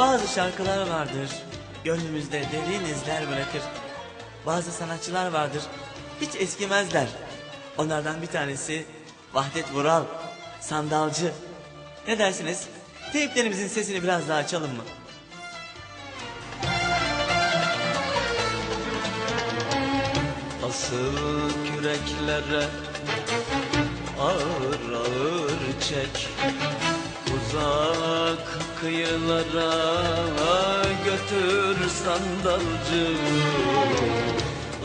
Bazı şarkılar vardır, gönlümüzde derin izler bırakır. Bazı sanatçılar vardır, hiç eskimezler. Onlardan bir tanesi Vahdet Vural, Sandalcı. Ne dersiniz? Teyplerimizin sesini biraz daha açalım mı? Asıl küreklere ağır ağır çek Uzak kıyılara götür sandalcı.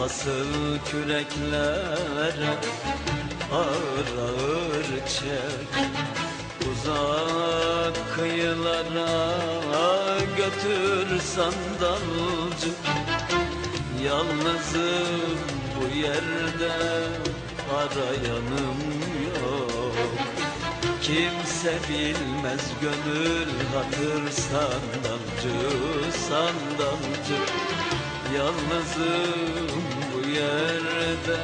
Asıl küreklere ağır ağır çek. Uzak kıyılara götür sandalcı. Yalnızım bu yerde arayanım yok Kimse bilmez gönül hatır sandalcı sandalcı Yalnızım bu yerde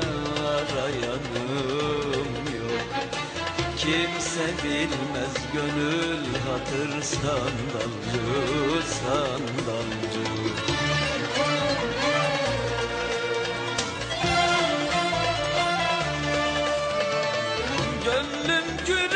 arayanım yok. Kimse bilmez gönül hatır sandalcı sandalcı Gönlüm küreklerin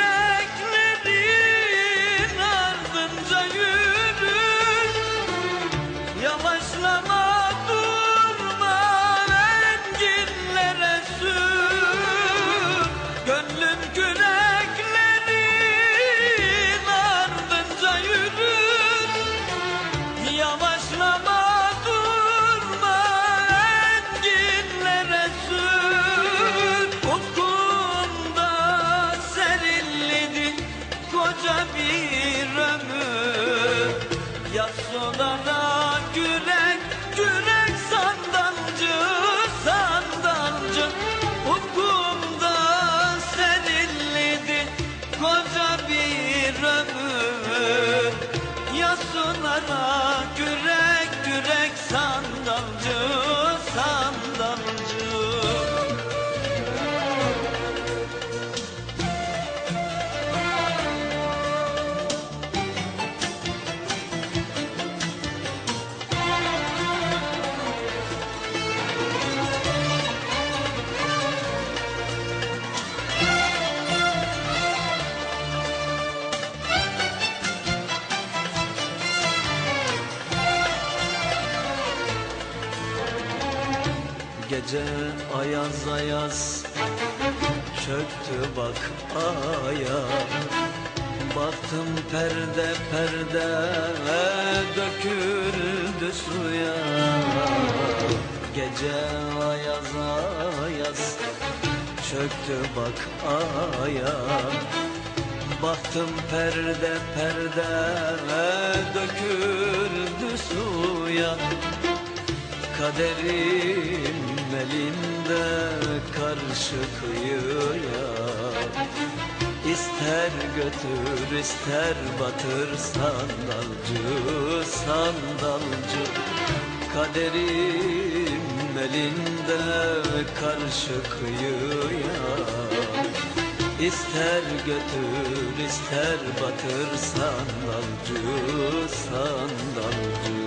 bir ömür. Yatsılara kürek kürek sandalcı sandalcı. Ufkumda serinledi koca bir ömür. Yasunlara kürek Gece ayaz ayaz çöktü bak aya. Baktım perde perde döküldü suya. Gece ayaz ayaz çöktü bak aya. Baktım perde perde döküldü suya. Kaderim elinde karşı kıyıya İster götür ister batır sandalcı sandalcı. Kaderim elinde karşı kıyıya İster götür ister batır sandalcı sandalcı